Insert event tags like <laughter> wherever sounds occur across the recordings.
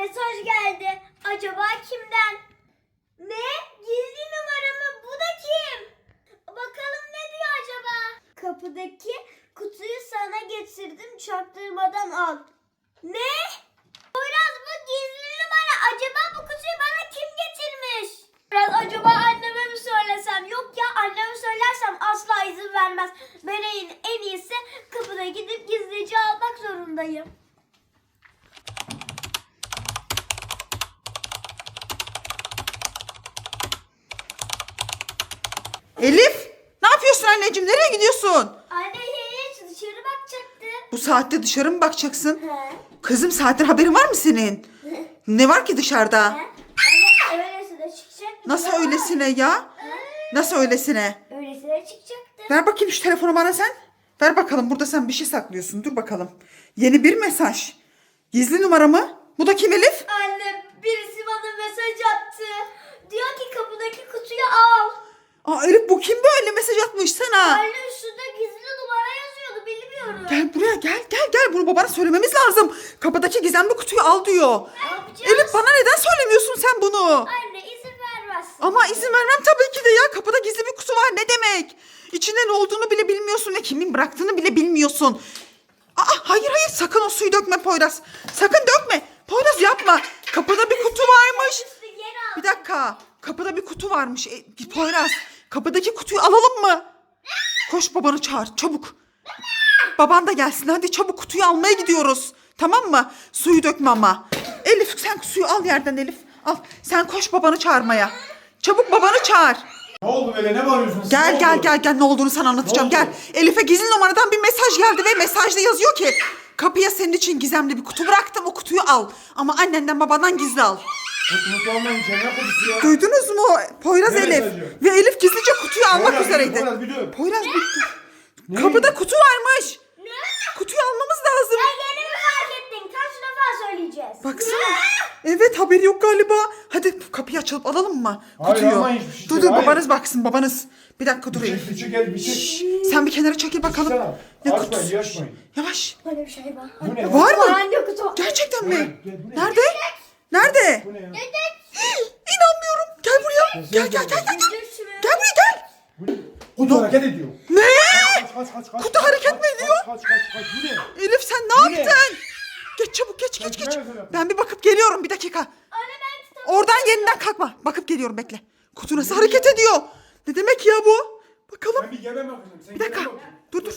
mesaj geldi. Acaba kimden? Ne? Gizli numaramı bu da kim? Bakalım ne diyor acaba? Kapıdaki kutuyu sana getirdim çaktırmadan al. Ne? Poyraz bu gizli numara. Acaba bu kutuyu bana kim getirmiş? Biraz acaba anneme mi söylesem? Yok ya anneme söylersem asla izin vermez. Ben en, en iyisi kapıda gidip gizlice almak zorundayım. Elif ne yapıyorsun anneciğim? Nereye gidiyorsun? Anne hiç dışarı bakacaktı. Bu saatte dışarı mı bakacaksın? He. Kızım saatin haberin var mı senin? Ne var ki dışarıda? Anne öylesine çıkacaktı. Nasıl öylesine ya? Nasıl öylesine? Öylesine çıkacaktı. Ver bakayım şu telefonu bana sen. Ver bakalım burada sen bir şey saklıyorsun. Dur bakalım. Yeni bir mesaj. Gizli numara mı? Bu da kim Elif? Anne birisi bana mesaj attı. Diyor ki kapıdaki kutuyu al. Aa Elif bu kim böyle mesaj atmış sana? Anne üstünde gizli numara yazıyordu bilmiyorum. Gel buraya gel gel gel bunu babana söylememiz lazım. Kapıdaki gizemli kutuyu al diyor. Ne yapacağız? Elif bana neden söylemiyorsun sen bunu? Anne izin vermezsin. Ama izin vermem tabii ki de ya. Kapıda gizli bir kutu var ne demek? İçinde ne olduğunu bile bilmiyorsun ve kimin bıraktığını bile bilmiyorsun. Aa hayır hayır sakın o suyu dökme Poyraz. Sakın dökme. Poyraz yapma. Kapıda bir kutu varmış. Üstü yer al. Bir dakika. Kapıda bir kutu varmış. E, Poyraz kapıdaki kutuyu alalım mı? Koş babanı çağır çabuk. Baban da gelsin hadi çabuk kutuyu almaya gidiyoruz. Tamam mı? Suyu dökme ama. Elif sen suyu al yerden Elif. Al. Sen koş babanı çağırmaya. Çabuk babanı çağır. Ne oldu böyle ne bağırıyorsun? siz? Gel Ne gel oldu? gel gel ne olduğunu sana anlatacağım Ne oldu? gel. Elif'e gizli numaradan bir mesaj geldi ve mesajda yazıyor ki kapıya senin için gizemli bir kutu bıraktım o kutuyu al. Ama annenden babadan gizli al. Ne kutusu ya? Duydunuz mu Poyraz Ne Elif? mesajı? Ve Elif gizlice kutuyu almak Poyraz, üzereydi. Poyraz, bir dur. Poyraz bitti. Ne? Kapıda kutu varmış. Ne? Kutuyu almamız lazım. Sen yeni mi fark ettin? Kaç defa söyleyeceğiz? Baksana. Evet haberi yok galiba. Hadi kapıyı açılıp alalım mı? Hayır, Kutuyu. almayın hiçbir şey. dur dur Hayır. babanız baksın babanız. Bir dakika dur Bir Elif. çek, bir gel, bir çek. Sen bir kenara çekil bakalım. Çıksana. Ne Açmayın, kutusu? açmayın. Yavaş. Böyle bir şey var. Bu ne? Var mı? Anne kutu. Gerçekten mi? Gel, ne? Nerede? Nerede? Bu ne ya? <gasps> İnanmıyorum. Gel buraya. Gel gel gel gel. Gel, gel buraya gel. Bu ne? Kutu hareket ediyor. Ne? Kaç, kaç, kaç, kaç, Kutu kaç, hareket kaç, mi ediyor? Kaç, kaç, kaç, bu ne? Elif sen ne Bu ne? yaptın? Geç çabuk geç geç geç. Ben bir bakıp geliyorum bir dakika. Anne ben kitabı. Oradan yerinden kalkma. Bakıp geliyorum bekle. Kutu nasıl hareket ediyor? Ne demek ya bu? Bakalım. Bir gebe bakacağım. Sen Bir dakika. bak. Dur, dur.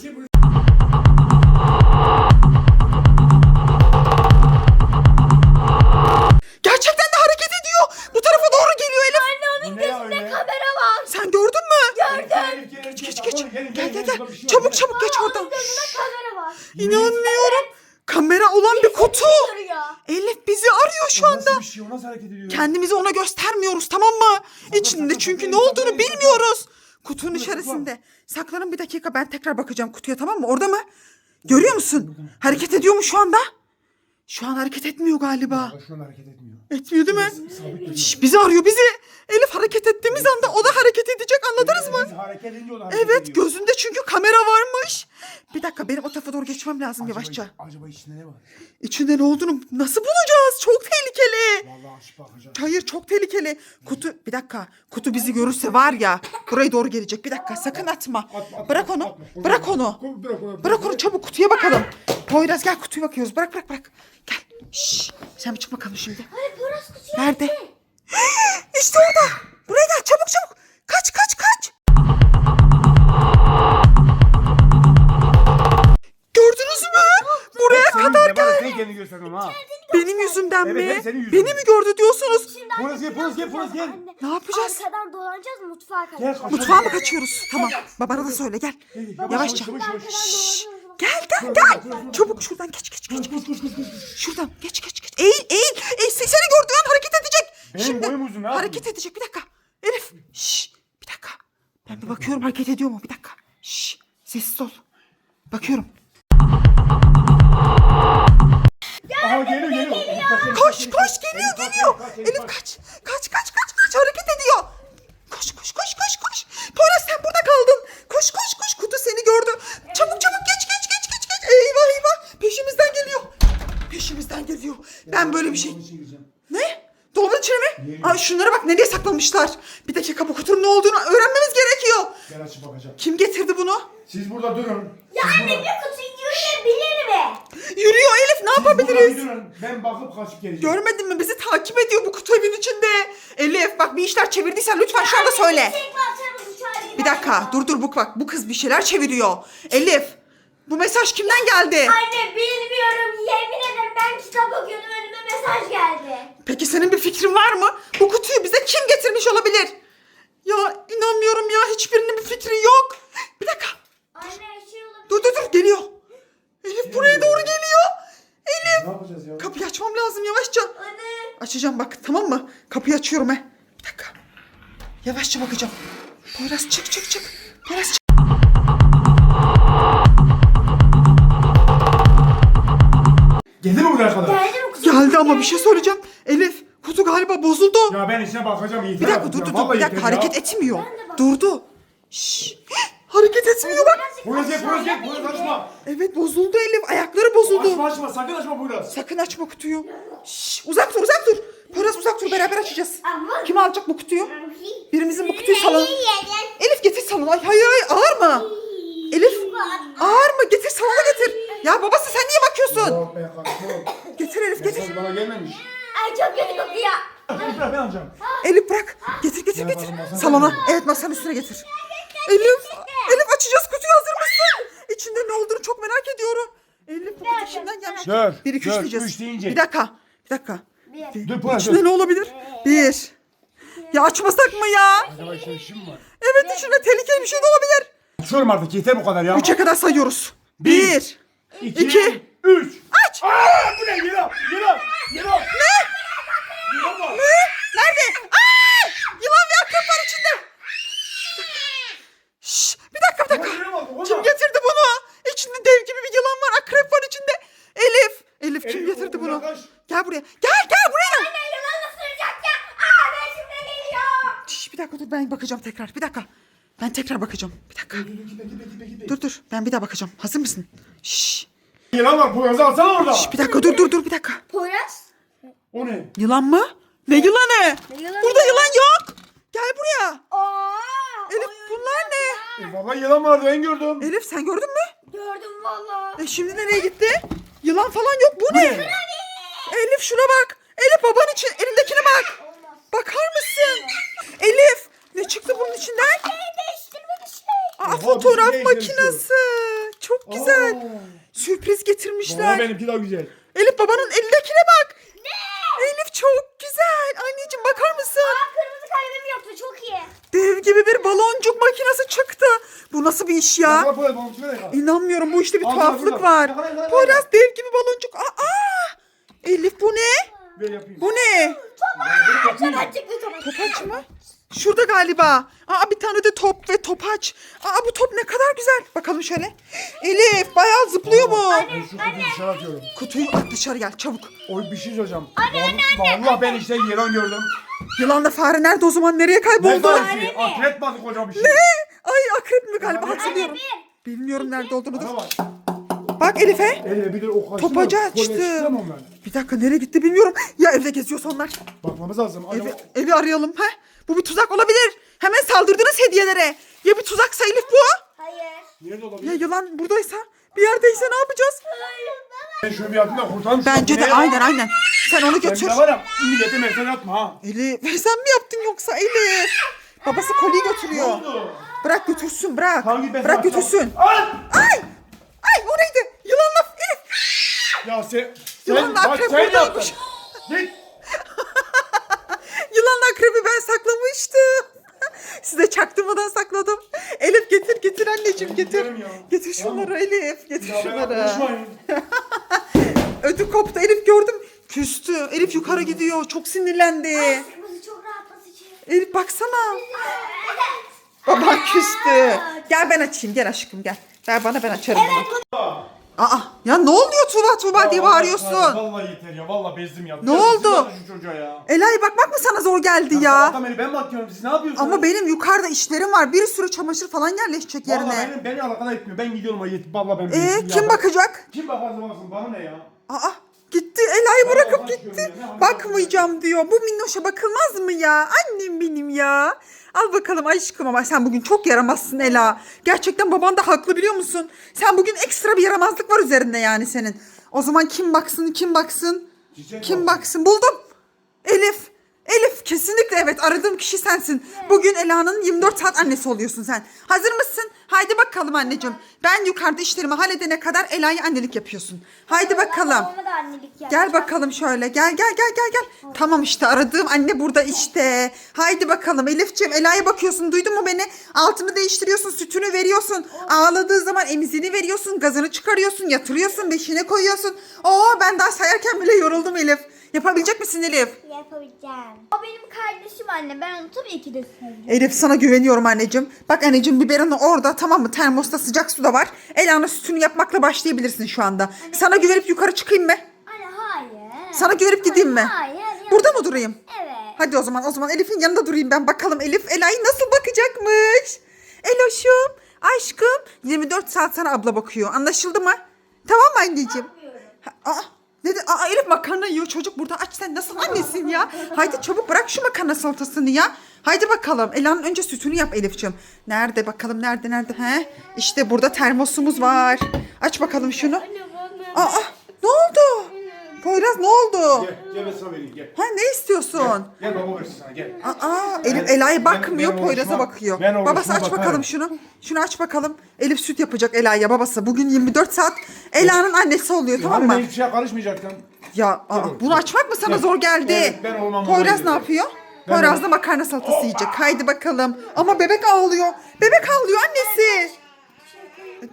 Ya gözünde kamera var. Sen gördün mü? Gördüm. Geç geç geç. Gel gel gel. Çabuk çabuk geç oradan. Gözünde kamera var. İnanmıyorum. Kamera olan bir kutu. Duruyor. Elif bizi arıyor şu anda. Nasıl bir şey o nasıl hareket ediyor? Kendimizi ona göstermiyoruz tamam mı? İçinde çünkü ne olduğunu bilmiyoruz. Kutunun içerisinde. Saklanın bir dakika ben tekrar bakacağım kutuya tamam mı? Orada mı? Görüyor musun? Hareket ediyor mu şu anda? Şu an hareket etmiyor galiba. Bak, Şu an hareket etmiyor. Etmiyor değil mi? Sabit duruyor. Şş, bizi arıyor bizi. Elif hareket ettiğimiz anda o da hareket edecek anladınız mı? Biz hareket edince o da hareket Evet ediyor. gözünde çünkü kamera varmış. Bir dakika benim o tarafa doğru geçmem lazım Acaba- yavaşça. Acaba içinde ne var? İçinde ne olduğunu nasıl bulacağız? Çok tehlikeli. Vallahi. Hayır çok tehlikeli. Kutu bir dakika. Kutu bizi görürse var ya buraya doğru gelecek. Bir dakika sakın atma. Atma, atma, Bırak onu. atma. Bırak onu. Bırak onu. Bırak onu çabuk kutuya bakalım. Poyraz gel kutuya bakıyoruz. Bırak bırak bırak. Gel. Şşş. Sen bir çık bakalım şimdi. Anne burası kutu. Nerede? <gasps> işte orada. Buraya gel çabuk çabuk. Kaç kaç kaç. Gördünüz mü? Buraya kadar gel. Sen kendini göstermem ha. Benim yüzümden Evet, mi? evet, senin yüzünden. Beni mi gördü diyorsunuz? Polis anne gel, polis gel, polis gel. Anne, Ne yapacağız? Arkadan dolanacağız mutfağa Gel, kaçacağız. kaç- Mutfağa mı kaçıyoruz? Tamam. Babana da söyle gel. Yavaşça. Yavaş yavaş. Şşş. Gel gel gel. Çabuk şuradan geç geç geç. Koş koş koş koş. Şuradan geç geç geç. Eğil eğil. eğil. Se- Seni gördüğü an hareket edecek. Benim Şimdi boyum uzun, ne hareket edecek. Bir dakika. Elif. Şşş. Bir dakika. Ben bir bakıyorum hareket ediyor mu? Bir dakika. Şşş. Sessiz ol. Bakıyorum. İçine mi? Ay şunlara bak nereye saklamışlar. Bir dakika bu kutunun ne olduğunu öğrenmemiz gerekiyor. Gel açıp bakacağım. Kim getirdi bunu? Siz burada durun. Ya anne bir kutu yürüyebilir mi? Yürüyor Elif ne Siz burada bir yapabiliriz? durun. Ben bakıp kaçıp geleceğim. Görmedin mi? Bizi takip ediyor bu kutu evin içinde. Elif bak bir işler çevirdiysen lütfen şu anda söyle. Parçamız uçağa Bir dakika dur dur bu bak bu kız bir şeyler çeviriyor. Elif bu mesaj kimden geldi? Anne bilmiyorum yemin ederim ben kitap okuyordum mesaj geldi. Peki senin bir fikrin var mı? Bu kutuyu bize kim getirmiş olabilir? Ya inanmıyorum ya hiçbirinin bir fikri yok. Bir dakika. Anne şey olabilir. Dur dur dur geliyor. Elif buraya doğru geliyor. Elif. Ne yapacağız ya? Kapıyı açmam lazım yavaşça. Anne. Açacağım bak tamam mı? Kapıyı açıyorum he. Bir dakika. Yavaşça bakacağım. Poyraz çık çık çık. Poyraz çık. Geldi mi buraya kadar? Geldi? Geldi ama bir şey söyleyeceğim. Elif kutu galiba bozuldu. Ya ben içine bakacağım. yeter Bir dakika dur ya. dur dur. Bir dakika hareket etmiyor. Durdu. Şşş. Hareket etmiyor bak. Poyraz gel, Poyraz gel, Poyraz açma. Evet bozuldu Elif. Ayakları bozuldu. Açma açma, sakın açma Poyraz. Sakın açma kutuyu. Şşş, uzak dur uzak dur. Poyraz uzak dur beraber açacağız. Kim alacak bu kutuyu? Birimizin bu kutuyu salona. Elif getir salona. Ay hayır hayır ağır mı? Elif ağır mı? Getir salona getir. Ya babası sen niye bakıyorsun? Yok be kardeşim. Getir Elif getir. Mesaj bana gelmemiş. Ay çok kötü kokuyor. Dur bırak ben alacağım. Elif bırak. Getir getir getir. Salona. koy. Evet masanın üstüne getir. Elif. Elif açacağız kutuyu hazır mısın? İçinde ne olduğunu çok merak ediyorum. Elif bu kutu kimden gelmiş? Dört, Bir iki üç dört, diyeceğiz. üç deyince. Bir dakika. Bir dakika. Bir. Dur İçinde dur. ne olabilir? Bir. Ya açmasak mı ya? Acaba şey mi var? Evet içinde tehlikeli bir şey de olabilir. Açıyorum artık yeter bu kadar ya. Üçe kadar sayıyoruz. Bir. Bir. İki, iki. üç. Aç. Aa bu ne? Yılan, yılan, yılan. Ne? Yılan var. Ne? Nerede? Aa! Yılan ve akrep var içinde. Şşş, bir dakika bir dakika. Yılan var, Kim getirdi bunu? İçinde dev gibi bir yılan var, akrep var içinde. Elif. Elif kim Elif, getirdi bunu? uzaklaş. Gel buraya. Gel gel buraya. Anne yılan ısıracak ya. Aa ben şimdi geliyor. Şşş, bir dakika dur ben bakacağım tekrar. Bir dakika. Ben tekrar bakacağım. Bir dakika. Dur, dur. Ben bir daha bakacağım. Hazır mısın? Şşş. Yılan var Poyraz'ı alsana orada. Şşş, bir dakika dur dur dur bir dakika. Poyraz. O ne? Yılan mı? Ne yılanı? Ne yılanı Burada yılan yok. Gel buraya. Aa. Elif bunlar ne? E, vallahi yılan vardı ben gördüm. Elif sen gördün mü? Gördüm valla. E şimdi nereye gitti? Yılan falan yok. Bu ne? ne? Elif şuna bak. Elif baban için elindekine bak. Olmaz. Bakar mısın? Elif ne çıktı bunun içinden? Aa, fotoğraf değiştirmiş makinesi. Çok güzel. Aa. Sürpriz getirmişler. benimki daha güzel. Elif babanın elindekine bak. Elif çok güzel. Anneciğim bakar mısın? Aa kırmızı kalemim yoktu çok iyi. Dev gibi bir baloncuk makinesi çıktı. Bu nasıl bir iş ya? Tüme de yakala. İnanmıyorum bu işte bir al, tuhaflık var. Poyraz dev gibi baloncuk. Aa! Elif bu ne? Ver yapayım. Bu ne? Topaç. Topaç mı? Şurada galiba. Aa bir tane de top ve topaç. Aa bu top ne kadar güzel. Bakalım şöyle. Elif bayağı zıplıyor bu. Ben şu kutuyu dışarı atıyorum. Kutuyu at dışarı gel çabuk. Oy bir şey söyleyeceğim. Anne anne Vallahi ben işte yılan gördüm. Yılanla fare nerede o zaman? Nereye Ne kayboldu? tanesi? Akrep balık bir şey. Ay akrep mi galiba Anne, hatırlıyorum. bir. Bilmiyorum nerede olduğunu Bana dur. bak. Bak Elif'e. Ele bir de o kaçtı. Topacı mı? açtı. Çıktı ondan? Bir dakika nereye gitti bilmiyorum. Ya evde geziyorsa onlar. Bakmamız lazım. Evi, evi arayalım. ha? Bu bir tuzak olabilir. Hemen saldırdınız hediyelere. Ya bir tuzaksa Elif bu? Hayır. nerede Ya olabilir? yılan buradaysa? Bir yerdeyse ne yapacağız? Hayır. Ben şunu bir atayım da Bence de aynen aynen. Sen onu Ben götür. de var ya millete mesaj atma ha. Elif sen mi yaptın yoksa Elif? Babası koliyi götürüyor. oldu? Bırak götürsün bırak. Hangi bez Bırak götürsün. Ay! Ay! Ay o neydi? Yılanla Elif. Ya sen... Yılanla Sen, bak akrep sen yaptın. buradaymış. Git. <laughs> Yılanla akrebi ben saklamıştım. Size çaktırmadan sakladım. Elif getir getir anneciğim getir. Getir şunları Elif. Getir şunları. <laughs> Ödü koptu Elif gördüm. Küstü. Elif yukarı gidiyor. Çok sinirlendi. Elif baksana. Baban küstü. Gel ben açayım gel aşkım gel. Ver bana ben açarım bunu. Aa ya ne oluyor Tuğba Tuğba diye bağırıyorsun. Vallahi yeter ya. Vallahi bezdim ya. Ne Ya oldu? de Şu çocuğa ya. Elay bakmak mı sana zor geldi ya? Sabahtan beri ben mi atıyorum? Siz ne yapıyorsunuz? Ama benim yukarıda işlerim var. Bir sürü çamaşır falan yerleşecek Vallahi yerine. benim, beni alakadar etmiyor. Ben gidiyorum ha yetip. Vallahi ben Ee bezdim ya. kim bakacak? Kim bakarsa baksın bana ne ya? Aa Gitti Ela'yı bırakıp gitti. Bakmayacağım diyor. Bu minnoşa bakılmaz mı ya? Annem benim ya. Al bakalım aşkım ama sen bugün çok yaramazsın Ela. Gerçekten baban da haklı biliyor musun? Sen bugün ekstra bir yaramazlık var üzerinde yani senin. O zaman kim baksın kim baksın? Çiçek Kim baksın. baksın? Buldum. Elif. Elif kesinlikle evet aradığım kişi sensin. Bugün Ela'nın 24 saat annesi oluyorsun sen. Hazır mısın? Haydi bakalım anneciğim. Ben yukarıda işlerimi halledene kadar Ela'ya annelik yapıyorsun. Haydi bakalım. Babama da annelik yapacağım. Gel bakalım şöyle. Gel gel gel gel gel. Tamam işte aradığım anne burada işte. Haydi bakalım Elif'ciğim Ela'ya bakıyorsun. Duydun mu beni? Altını değiştiriyorsun, sütünü veriyorsun. Ağladığı zaman emzini veriyorsun, gazını çıkarıyorsun, yatırıyorsun, beşine koyuyorsun. Oo ben daha sayarken bile yoruldum Elif. Yapabilecek misin Elif? Yapabileceğim. O benim kardeşim anne. Ben onu tabii ki de seviyorum. Elif sana güveniyorum anneciğim. Bak anneciğim biberonun orada tamam mı? Termosta sıcak su da var. Ela'nın sütünü yapmakla başlayabilirsin şu anda. Sana güvenip yukarı çıkayım mı? Anne hayır. Sana güvenip gideyim mi? Hayır. hayır. Burada mı durayım? Evet. Hadi o zaman o zaman Elif'in yanında durayım ben bakalım Elif Ela'yı nasıl bakacakmış. Eloşum aşkım 24 saat sana abla bakıyor anlaşıldı mı? Tamam mı anneciğim? Aa, ne de, aa, Elif makarna yiyor çocuk burada aç sen nasıl annesin ya? Haydi çabuk bırak şu makarna salatasını ya. Haydi bakalım Ela'nın önce sütünü yap Elif'ciğim. Nerede bakalım nerede nerede he? İşte burada termosumuz var. Aç bakalım şunu. Aa ne oldu? Poyraz ne oldu? Gel, gel ben sana vereyim gel. Ha ne istiyorsun? Gel baba versin sana gel. Aa, Elif Ela'ya bakmıyor, ben Poyraz'a oruçuma- bakıyor. ben Babası aç bakarım. bakalım şunu. Şunu aç bakalım. Elif süt yapacak Ela'ya babası. Bugün 24 saat Ela'nın annesi oluyor tamam Hani ben mı? hiçbir şeye karışmayacaktım. Ya aa, bunu açmak mı sana Gel. zor geldi? Evet, ben olmam Poyraz ne yapıyor? Ben Poyraz da makarna salatası yiyecek. Haydi bakalım. Ama bebek ağlıyor. Bebek ağlıyor annesi.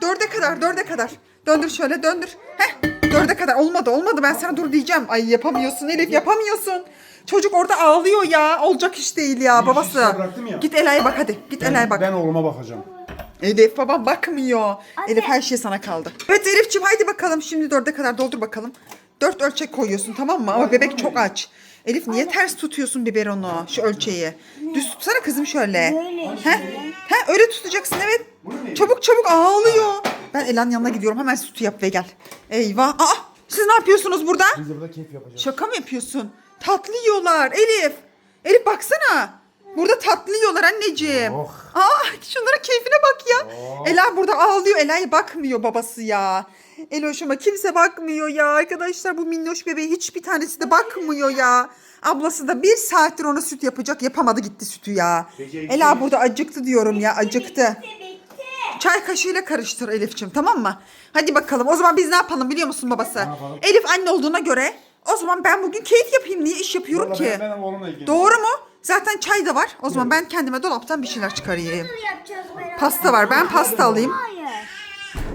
Dörde kadar, dörde kadar. Döndür şöyle, döndür. Heh, dörde kadar. Olmadı, olmadı. Ben sana dur diyeceğim. Ay yapamıyorsun Elif, yapamıyorsun. Çocuk orada ağlıyor ya. Olacak iş değil ya babası. bıraktım ya. Git Ela'ya bak hadi. Git Ela'ya bak. Ben oğluma bakacağım. Elif babam bakmıyor. Anne. Elif her şey sana kaldı. Evet Elif'ciğim haydi bakalım. Şimdi dörde kadar doldur bakalım. Dört ölçek koyuyorsun tamam mı? Ama bebek çok aç. Elif niye ters tutuyorsun biberonu şu ölçeği? Düz tutsana kızım şöyle. Böyle He? He öyle tutacaksın evet. Çabuk çabuk ağlıyor. Ben Ela'nın yanına gidiyorum. Hemen sütü yap ve gel. Eyvah. Aa, siz ne yapıyorsunuz burada? Biz de burada keyif yapacağız. Şaka mı yapıyorsun? Tatlı yiyorlar Elif. Elif baksana. Burada tatlı yiyorlar anneciğim. Oh. Aa şunlara keyfine bak ya. Ela burada ağlıyor. Ela'ya bakmıyor babası ya. Eloş'uma kimse bakmıyor ya. Arkadaşlar bu minnoş bebeği hiçbir tanesi de bakmıyor ya. Ablası da bir saattir ona süt yapacak. Yapamadı gitti sütü ya. Ela burada acıktı diyorum ya acıktı. Çay kaşığıyla karıştır Elif'ciğim tamam mı? Hadi bakalım o zaman biz ne yapalım biliyor musun babası? yapalım? Elif anne olduğuna göre o zaman ben bugün keyif yapayım niye iş yapıyorum Vallahi ki? Ben, ben. Doğru mu? Zaten çay da var. O zaman ben kendime dolaptan bir şeyler çıkarayım. Nasıl yapacağız beraber? Pasta var. Ben pasta alayım. Hayır.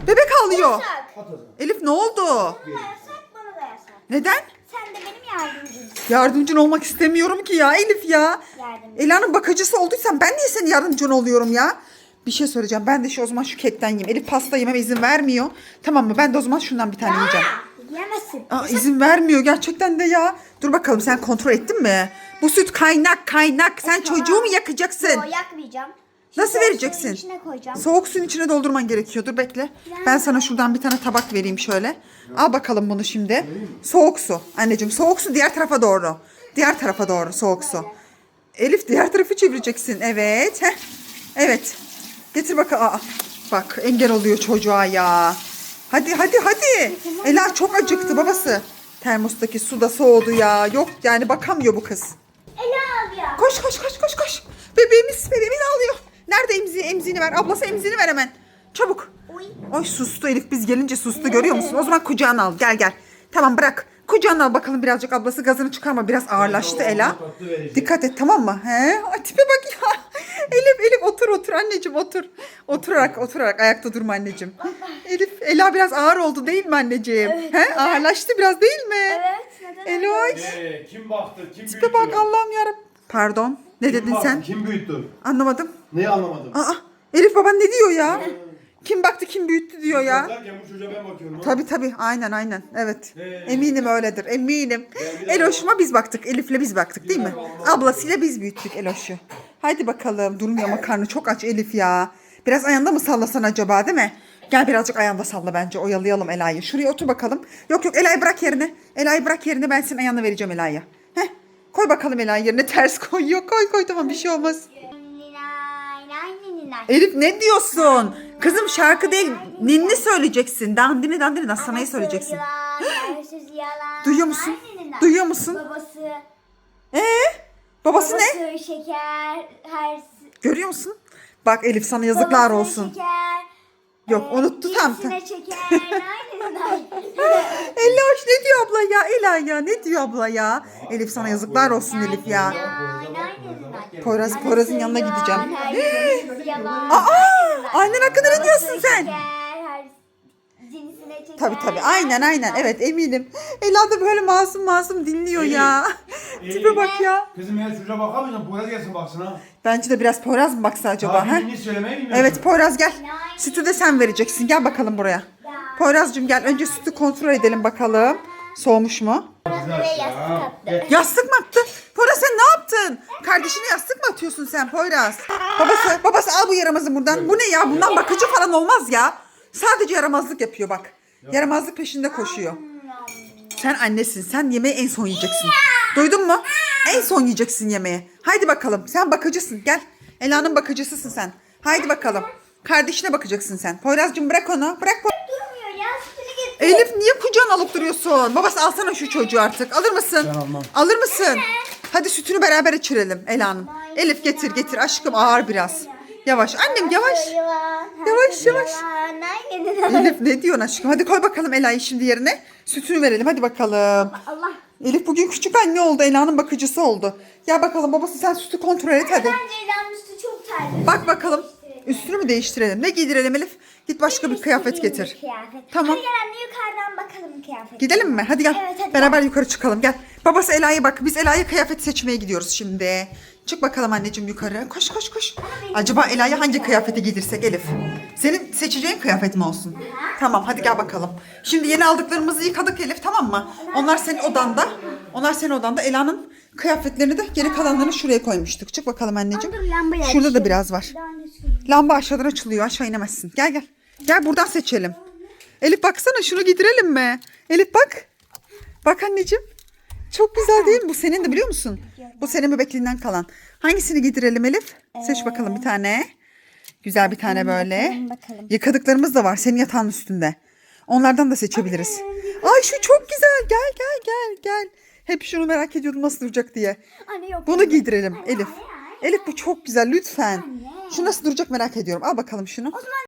Bebek ağlıyor. Yasak. At o zaman. Elif ne oldu? Bana yasak bana da yasak. Neden? Sen de benim yardımcımsın. Yardımcın olmak istemiyorum ki ya Elif ya. Yardımcı. Ela'nın bakıcısı olduysam ben niye senin yardımcın oluyorum ya? Bir şey söyleyeceğim. Ben de şu o zaman şu kekten yiyeyim. Elif pasta yememe izin vermiyor. Tamam mı? Ben de o zaman şundan bir tane yiyeceğim. Aa, Yemezsin. Aa, izin vermiyor gerçekten de ya. Dur bakalım sen kontrol ettin mi? Bu süt kaynak kaynak. Sen çocuğu mu yakacaksın? Yo, yakmayacağım. Şimdi Nasıl soğuk vereceksin? suyun içine koyacağım. Soğuk suyun içine doldurman gerekiyor. Dur bekle. Ben sana şuradan bir tane tabak vereyim şöyle. Al bakalım bunu şimdi. Soğuk su. Anneciğim soğuk su diğer tarafa doğru. Diğer tarafa doğru soğuk su. Elif diğer tarafı çevireceksin. Evet. Heh. Evet. Getir bakalım. Aa, bak engel oluyor çocuğa ya. Hadi hadi hadi. Ela çok acıktı babası. Termostaki su da soğudu ya. Yok yani bakamıyor bu kız. Ela al ya. Koş koş koş koş koş. Bebeğimiz bebeğimiz ağlıyor. Nerede emzi, emzini ver. Ablası emzini ver hemen. Çabuk. Uy. Oy sustu Elif biz gelince sustu görüyor musun? O zaman kucağına al gel gel. Tamam bırak. Kucağına al bakalım birazcık ablası gazını çıkarma biraz ağırlaştı Ela. Dikkat et tamam mı? He? Ay, tipe bak ya. <laughs> Elif Elif otur otur anneciğim otur. Oturarak oturarak ayakta durma anneciğim. <laughs> Elif Ela biraz ağır oldu değil mi anneciğim? He? Ağırlaştı biraz değil mi? Evet. Neden? Eloş. Ee, kim baktı? Kim Tipe büyüttü? bak Allah'ım yarabbim. Pardon. Ne Kim dedin baktı, sen? Kim büyüttü? Anlamadım. Neyi anlamadım? Aa, Elif baban ne diyor ya? Kim baktı kim büyüttü diyor ya. Derken bu çocuğa ben bakıyorum. ha. Tabi tabi aynen aynen evet. Ee, Eminim öyledir eminim. bir de Eloş'uma biz baktık Elif'le biz baktık değil mi? Ablasıyla biz büyüttük Eloş'u. Haydi bakalım durmuyor ama karnı çok aç Elif ya. Biraz ayağında mı sallasan acaba değil mi? Gel birazcık ayağında salla bence oyalayalım Ela'yı. Şuraya otur bakalım. Yok yok Ela'yı bırak yerine. Ela'yı bırak yerine ben senin ayağına vereceğim Ela'ya. Heh. Koy bakalım Ela'yı yerine ters koyuyor. Koy koy tamam bir şey olmaz. Ninay, nay, ninay. Elif ne diyorsun? Kızım şarkı değil ninni söyleyeceksin. Dandini dandini dastanayı söyleyeceksin. Yalan, söz <gasps> yalan. Duyuyor musun? Duyuyor musun? Babası, Ee? Babası ne? babası şeker, her Görüyor musun? Bak Elif sana yazıklar babası olsun. Şeker, Yok e, unuttu tam. çeker, hoş <laughs> <laughs> ne diyor abla ya? Ela ya ne diyor abla ya? Elif sana yazıklar olsun Elif ya. Poyraz, Poyraz'ın yanına gideceğim. Aa, aynen hakkında ne diyorsun sen? Tabii tabii aynen aynen evet eminim. Ela da böyle masum masum dinliyor ya. <laughs> Tipe bak ya. Kızım ya çocuğa bakamayacağım. Poyraz gelsin baksın ha. Bence de biraz Poyraz mı baksa acaba? Daha ha? birini söylemeyi bilmiyorsun. Evet Poyraz gel. Sütü de sen vereceksin. Gel bakalım buraya. Poyraz'cığım gel önce sütü kontrol edelim bakalım. Soğumuş mu? Yastık attı. Yastık mı attı? Poyraz sen ne yaptın? Kardeşine yastık mı atıyorsun sen Poyraz? Babası, babası al bu yaramazı buradan. Bu ne ya? Bundan bakıcı falan olmaz ya. Sadece yaramazlık yapıyor bak. Yaramazlık peşinde koşuyor. Sen annesin. Sen yemeği en son yiyeceksin. Duydun mu? En son yiyeceksin yemeği. Haydi bakalım. Sen bakıcısın. Gel. Ela'nın bakıcısısın sen. Haydi bakalım. Kardeşine bakacaksın sen. Poyraz'cığım bırak onu. Bırak. Po- Durmuyor ya sütünü getir. Elif niye kucağına alıp duruyorsun? Babası alsana şu çocuğu artık. Alır mısın? Ben almam. Alır mısın? Hadi sütünü beraber içirelim Ela'nın. Elif getir getir aşkım ağır biraz. Yavaş annem yavaş. Yavaş, yavaş. Elif ne diyorsun aşkım? Hadi koy bakalım Ela'yı şimdi yerine. Sütünü verelim hadi bakalım. Allah. Elif bugün küçük anne oldu. Ela'nın bakıcısı oldu. Gel bakalım babası sen sütü kontrol et hadi. Bence Ela'nın üstü çok terli. Bak bakalım. Üstünü mü değiştirelim? Ne giydirelim Elif? Git başka bir kıyafet getir. kıyafet. Tamam. Hadi gel anne yukarıdan bakalım kıyafet. Gidelim mi? Hadi gel. Evet, hadi Beraber yukarı çıkalım. Gel. Babası Ela'ya bak. Biz Ela'ya kıyafet seçmeye gidiyoruz şimdi. Çık bakalım anneciğim yukarı. Koş koş koş. Acaba Ela'ya hangi kıyafeti giydirsek Elif? Senin seçeceğin kıyafet mi olsun? Tamam hadi gel bakalım. Şimdi yeni aldıklarımızı yıkadık Elif tamam mı? Onlar senin odanda. Onlar senin odanda. Ela'nın kıyafetlerini de geri kalanlarını şuraya koymuştuk. Çık bakalım anneciğim. Şurada da biraz var. Lamba aşağıdan açılıyor. Aşağı inemezsin. Gel gel. Gel buradan seçelim. Elif baksana şunu giydirelim mi? Elif bak. Bak anneciğim. Çok güzel değil mi? Bu senin de biliyor musun? Bu senin bebekliğinden kalan. Hangisini giydirelim Elif? Seç bakalım bir tane. Güzel bir tane böyle. bakalım. Yıkadıklarımız da var senin yatağın üstünde. Onlardan da seçebiliriz. Ay şu çok güzel. Gel gel gel gel. Hep şunu merak ediyordum nasıl duracak diye. Bunu giydirelim Elif. Elif bu çok güzel lütfen. Şu nasıl duracak merak ediyorum. Al bakalım şunu.